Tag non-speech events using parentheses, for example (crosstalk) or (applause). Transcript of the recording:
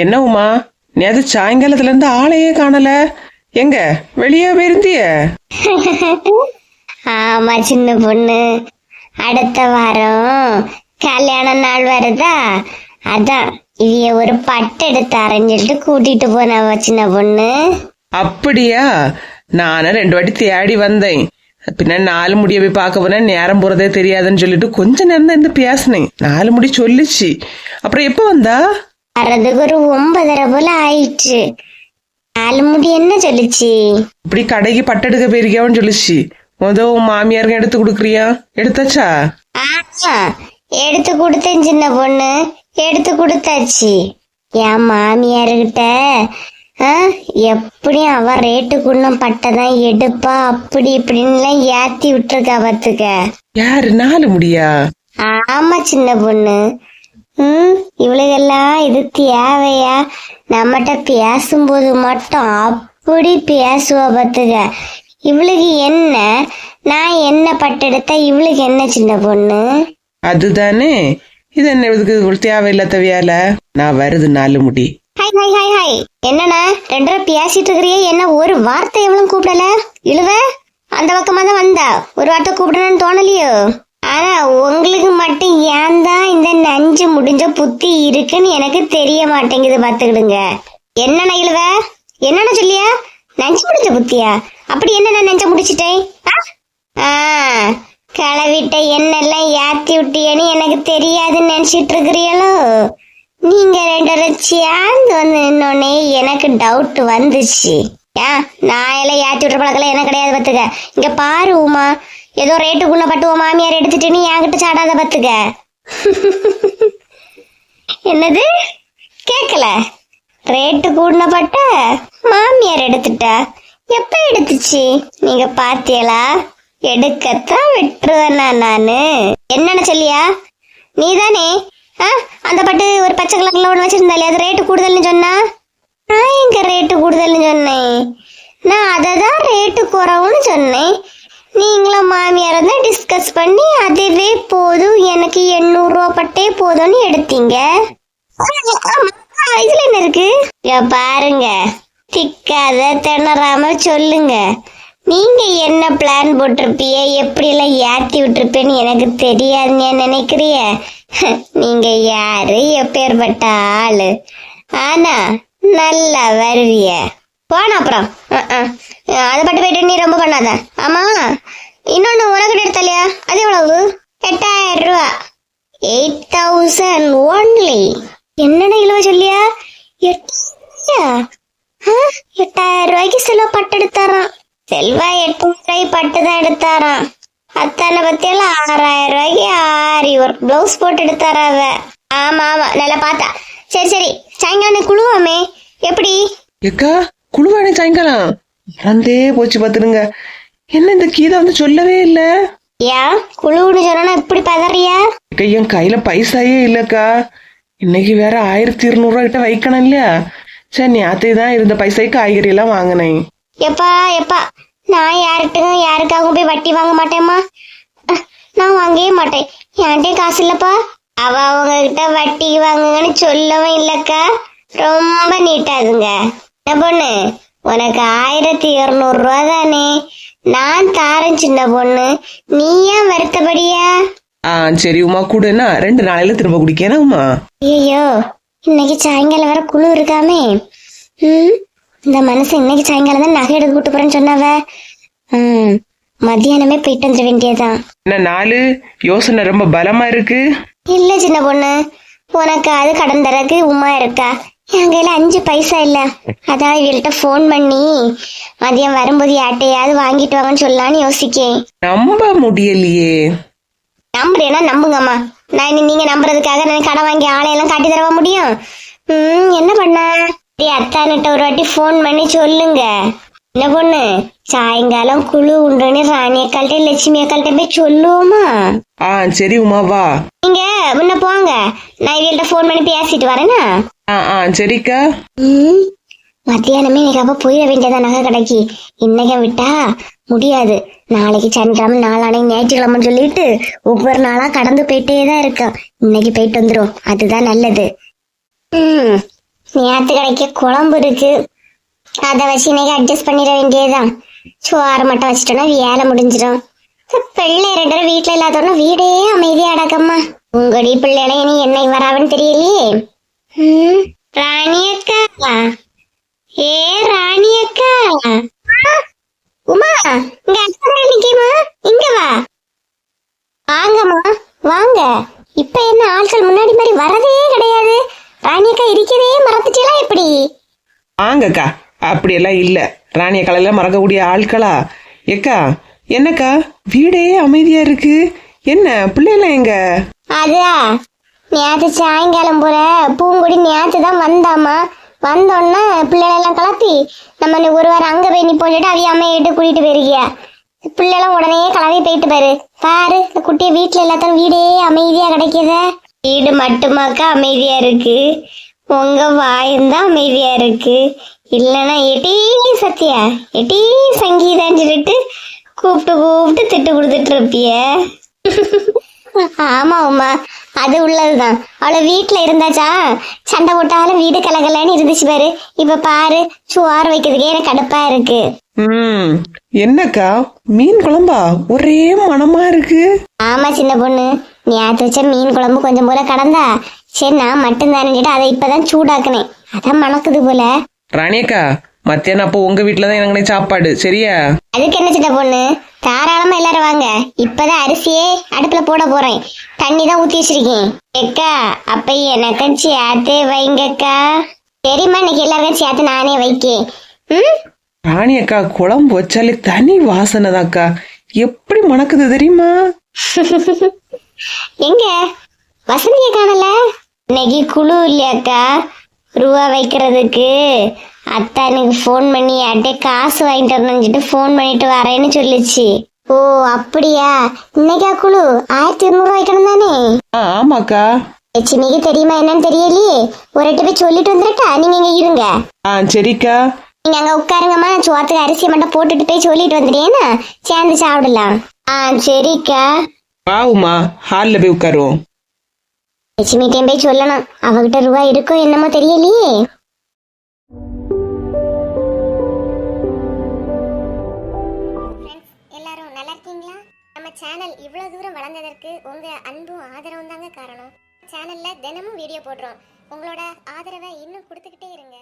என்ன உமா? நேத்து சாயங்காலத்துல இருந்து ஆளையே காணல. எங்க? வெளியே போயிருந்திய? (laughs) ஆமா சின்ன பொண்ணு. அடுத்த வாரம் கல்யாண நாள் வருதா? அதான் இவிய ஒரு பட்டு எடுத்து அரைஞ்சிட்டு கூட்டிட்டு போனவ சின்ன பொண்ணு? அப்படியா? நானும் ரெண்டு வாட்டி தேடி வந்தேன். பின்ன நாலு முடிய போய் பார்க்க போனா நேரம் போறதே தெரியாதுன்னு சொல்லிட்டு கொஞ்ச நேரம் தான் இருந்து பேசினேன். நாலு முடி சொல்லிச்சு. அப்புறம் எப்ப வந்தா? வர்றதுக்கு ஒரு ஒன்பதரை போல ஆயிடுச்சு நாலு முடி என்ன சொல்லுச்சு? இப்படி கடைக்கு பட்டெடுக்க போயிருக்கியான்னு சொல்லிச்சு. முத மாமியாருக்கு எடுத்து கொடுக்குறியா? எடுத்தாச்சா? ஆமா. எடுத்து கொடுத்தேன் சின்ன பொண்ணு. எடுத்து கொடுத்தாச்சு. என் மாமியாருகிட்ட ஆ, எப்படியும் அவ ரேட்டுக்குன்னும் பட்டதான் எடுப்பா அப்படி இப்படின்னுலாம் ஏத்தி விட்டுருக்கா பாத்துக்க யாரு? நாலு முடியா? ஆமா சின்ன பொண்ணு. ம் இவளுகெல்லாம் இது தேவையா? நம்மகிட்ட பேசும்போது மட்டும் அப்படி பேசுவா பாத்துக்க இவளுக்கு என்ன? நான் என்ன பட்டெடுத்தா இவளுக்கு என்ன சின்ன பொண்ணு? அதுதானே. இது என்ன இதுக்கு ஒரு தேவையில்லாத வேலை? நான் வருது நாலு முடி. Hi hi hi hi. என்னண்ணா ரெண்டு பேரும் பேசிட்டு இருக்கிறியே என்ன ஒரு வார்த்தை எவ்வளவு கூப்பிடல? இழுவ அந்த பக்கமா தான் வந்தா. ஒரு வார்த்தை கூப்பிடணும்னு தோணலையோ? ஆனா உங்களுக்கு மட்டும் ஏன் தான் இந்த நஞ்சு முடிஞ்ச புத்தி இருக்குன்னு எனக்கு தெரிய மாட்டேங்குது பாத்துக்கிடுங்க என்னண்ணா இழுவ என்னண்ணா சொல்லியா? நஞ்சு முடிஞ்ச புத்தியா? அப்படி என்ன நான் நஞ்ச முடிச்சிட்டேன்? ஆ? ஆ கிளவிட்ட என்னெல்லாம் ஏத்தி விட்டியன்னு எனக்கு தெரியாதுன்னு நினைச்சிட்டு இருக்கிறீங்களோ நீங்க ரெண்டு சேர்ந்து வந்து நின்னோடனே எனக்கு டவுட் வந்துச்சு. ஏன்? நான் எல்லாம் ஏத்தி விட்டுற பழக்கம் எனக்கு கிடையாது பார்த்துக்க. இங்க பாரு உமா. ஏதோ ரேட்டுக்குள்ள பட்டு உன் மாமியார் எடுத்துட்டு நீ என்கிட்ட சாடாத பத்துக்க. என்னது? கேட்கல ரேட்டு கூடின பட்ட மாமியார் எடுத்துட்டா. எப்ப எடுத்துச்சு? நீங்க பாத்தியலா? எடுக்கத்தான் விட்டுருவேனா நானு. என்னன்னு சொல்லியா? நீதானே? ஆ அந்த பட்டு ஒரு பச்சை கலர்ல ஒன்று வச்சிருந்தாலே அது ரேட்டு கூடுதல்னு சொன்னா? நான் எங்க ரேட்டு கூடுதல்னு சொன்னேன்? நான் அதை தான் ரேட்டு குறவுன்னு சொன்னேன். நீங்களும் மாமியார் தான் டிஸ்கஸ் பண்ணி அதுவே போதும். எனக்கு எண்ணூறுரூவா பட்டே போதும்னு எடுத்தீங்க. ஆமா, இதுல என்ன இருக்கு? பாருங்க. திக்காத திணறாம சொல்லுங்க. நீங்க என்ன பிளான் போட்டிருப்பிய எப்படி எல்லாம் ஏத்தி விட்டுருப்பேன்னு எனக்கு தெரியாதுன்னு ஏன் நினைக்கிறிய நீங்க யாரு? எப்பேற்பட்ட ஆளு? ஆனா நல்லா வருவிய. போன அப்புறம். அதை பட்டு போயிட்டு நீ ரொம்ப பண்ணாத. ஆமா. இன்னொன்னு உனக்கு எடுத்தலையா அது எவ்வளவு? எட்டாயிரம் ரூபா. எயிட் தௌசண்ட் ஒன்லி என்னடா இழுவ சொல்லியா? ஆ, எட்டாயிரம் ரூபாய்க்கு சில பட்டு எடுத்தாராம். செல்வா எட்டு ரூபாய் பட்டு தான் எடுத்தாராம். அத்தனை பத்தியெல்லாம் ஆறாயிரம் ரூபாய்க்கு ஆரி ஒரு பிளவுஸ் போட்டு எடுத்தாரா அவ. ஆமா ஆமா. நல்லா பார்த்தா. சரி சரி. சாயங்காலம் குழுவாமே. எப்படி? எக்கா? குழுவானே சாயங்காலம். இறந்தே போச்சு பாத்துருங்க என்ன இந்த கீதா வந்து சொல்லவே இல்ல? ஏன் குழுன்னு சொன்னா இப்படி பதறியா? என் கையில பைசாயே இல்லக்கா. இன்னைக்கு வேற ஆயிரத்தி இருநூறுவா கிட்ட வைக்கணும் இல்லையா? சரி நேத்தே தான் இருந்த பைசாய்க்கு காய்கறி எல்லாம் வாங்கினேன். எப்பா எப்பா நான் யார்கிட்டயும் யாருக்காகவும் போய் வட்டி வாங்க மாட்டேம்மா. நான் வாங்கவே மாட்டேன். என்கிட்ட காசு இல்லப்பா. அவ அவங்க கிட்ட வட்டி வாங்குங்கன்னு சொல்லவும் இல்லக்கா. ரொம்ப நீட்டாதுங்க. பொண்ணு. உனக்கு ஆயிரத்தி இருநூறு ரூபா தானே. நான் தாரேன் சின்ன பொண்ணு. நீ ஏன் வருத்தப்படியா? ஆ சரி உமா கூடனா ரெண்டு நாளையில திரும்ப குடிக்கேனா உமா? ஐயோ இன்னைக்கு சாயங்காலம் வர குழு இருக்காமே. ம் இந்த மனுஷன் இன்னைக்கு சாயங்காலம் தான் நகை எடுக்க கூட்டு போறேன்னு சொன்னாவ. ம் மத்தியானமே போயிட்டு வந்துட வேண்டியதுதான். என்ன நாலு? யோசனை ரொம்ப பலமா இருக்கு. இல்ல சின்ன பொண்ணு. உனக்கு அது கடன் தரக்கு உமா இருக்கா? கையில அஞ்சு பைசா இல்ல. அதான் இவள்கிட்ட ஃபோன் பண்ணி மதியம் வரும்போது யார்ட்டையாவது வாங்கிட்டு வாங்கன்னு சொல்லலான்னு யோசிக்கேன். நம்ப முடியலையே. நம்புறேன்னா நம்புங்கம்மா. நான் இனி நீங்க நம்புறதுக்காக நான் கடன் வாங்கி ஆளையெல்லாம் காட்டி தரவா முடியும்? ம் என்ன பண்ண? டேய், அத்தானிட்ட ஒரு வாட்டி ஃபோன் பண்ணி சொல்லுங்க. என்ன பொண்ணு? சாயங்காலம் குழு உண்டுன்னு ராணி அக்காள்கிட்ட லட்சுமி அக்காள்கிட்ட போய் சொல்லுவோமா? ஆ சரி உமா வா. நீங்க முன்ன போங்க. நான் இவள்கிட்ட ஃபோன் பண்ணி பேசிட்டு வரேனா? ஆ ஆ சரிக்கா. ம் மத்தியானமே இன்னைக்கு அப்ப போயிட வேண்டியதா நகை கடைக்கு. இன்னைக்கு விட்டா முடியாது. நாளைக்கு சனிக்கிழமை நாளானைக்கு ஞாயிற்றுக்கிழமைன்னு சொல்லிட்டு ஒவ்வொரு நாளா கடந்து போயிட்டே தான் இருக்கோம். இன்னைக்கு போயிட்டு வந்துரும் அதுதான் நல்லது. ம் நேத்து கிடைக்க குழம்பு இருக்கு. அதை வச்சு இன்னைக்கு அட்ஜஸ்ட் பண்ணிட வேண்டியதுதான். சோறு மட்டும் வச்சிட்டோம்னா வேலை முடிஞ்சிடும். பிள்ளை ரெண்டு பேரும் வீட்டுல இல்லாதவன வீடே அமைதியா அடக்கம்மா உங்கடி பிள்ளைகளை இனி என்னை வராவன்னு தெரியலையே. உம் ராணி அக்கா. ஏ ராணி அக்கா. உமா இங்க அக்கா நிக்கமா? இங்க வா. வாங்கம்மா வாங்க. இப்ப என்ன ஆட்கள் முன்னாடி மாதிரி வரதே கிடையாது. ராணி அக்கா இருக்கிறதே மறந்துட்டீங்களா எப்படி? வாங்கக்கா. அப்படியெல்லாம் இல்லை. ராணிய கலையில மறக்கக்கூடிய ஆட்களா? ஏக்கா என்னக்கா? வீடே அமைதியா இருக்கு. என்ன பிள்ளைலாம் எங்க? அதா நேத்து சாயங்காலம் போல பூங்குடி நேற்று தான் வந்தாமா வந்தோன்னா பிள்ளைகளெல்லாம் கிளப்பி நம்ம ஒரு வாரம் அங்கே போய் நிப்போம் சொல்லிட்டு அவைய அம்மையிட்டு கூட்டிட்டு போயிருக்கியா? பிள்ளைலாம் உடனே கிளம்பி போயிட்டு பாரு. பாரு இந்த குட்டியை வீட்டில் எல்லாத்தையும் வீடே அமைதியாக கிடைக்குத. வீடு மட்டுமாக்கா அமைதியாக இருக்கு. உங்க வாயும் தான் அமைதியா இருக்கு. இல்லைன்னா எட்டி சத்யா எட்டி சங்கீதான்னு சொல்லிட்டு கூப்பிட்டு கூப்பிட்டு திட்டு கொடுத்துட்டு இருப்பிய. ஆமா உமா அது உள்ளதுதான். அவளை வீட்டுல இருந்தாச்சா? சண்டை போட்டாலும் வீடு கலகலன்னு இருந்துச்சு பாரு. இப்ப பாரு சுவார் வைக்கிறதுக்கே எனக்கு கடுப்பா இருக்கு. ம் என்னக்கா? மீன் குழம்பா? ஒரே மணமா இருக்கு. ஆமா சின்ன பொண்ணு. நேத்து வச்ச மீன் குழம்பு கொஞ்சம் போல கடந்தா. சரி நான் மட்டும் தானே அதை இப்பதான் சூடாக்குனேன். அதான் மணக்குது போல. ராணியக்கா மத்தியானம் அப்போ உங்க வீட்டுல தான் எனக்கு சாப்பாடு சரியா? அதுக்கு என்ன சின்ன பொண்ணு? தாராளமா எல்லாரும் வாங்க. இப்பதான் அரிசியே அடுப்புல போட போறேன். தண்ணி தான் ஊத்தி வச்சிருக்கேன். எக்கா அப்ப எனக்கும் சேர்த்தே வைங்கக்கா. சரிம்மா இன்னைக்கு எல்லாருக்கும் சேர்த்து நானே வைக்கேன். ம்? ராணியக்கா குழம்பு வச்சாலே தனி வாசனை தான்க்கா எப்படி மணக்குது தெரியுமா? (laughs) எங்க? வசந்திய காணல? இன்னைக்கு குழு இல்லையாக்கா? ரூபா வைக்கிறதுக்கு. அத்தானுக்கு ஃபோன் பண்ணி யார்கிட்ட காசு வாங்கிட்டு வரணும்னு சொல்லிட்டு ஃபோன் பண்ணிட்டு வரேன்னு சொல்லுச்சு. ஓ அப்படியா? இன்னைக்கா குழு? ஆயிரத்தி இருநூறு வைக்கணும் தானே? ஆ ஆமாக்கா. லட்சுமிக்கு தெரியுமா என்னன்னு தெரியலையே. ஒரு எட்டு போய் சொல்லிட்டு வந்துருட்டா நீங்க இங்க இருங்க. ஆ சரிக்கா. நீங்க அங்க உட்காருங்கம்மா. நான் சோத்துக்கு அரிசியை மட்டும் போட்டுட்டு போய் சொல்லிட்டு வந்துட்டேன்னா சேர்ந்து சாப்பிடலாம். ஆ சரிக்கா. வாவுமா ஹாலில் போய் உட்காருவோம். லட்சுமிட்டையும் போய் சொல்லணும். அவகிட்ட ரூபா இருக்கோ என்னமோ தெரியலையே. எல்லாரும் நல்லா இருக்கீங்களா? நம்ம சேனல் இவ்வளவு தூரம் வளர்ந்ததற்கு உங்க அன்பும் ஆதரவும் தாங்க காரணம். சேனல்ல தினமும் வீடியோ போடுறோம். உங்களோட ஆதரவை இன்னும் கொடுத்துக்கிட்டே இருங்க.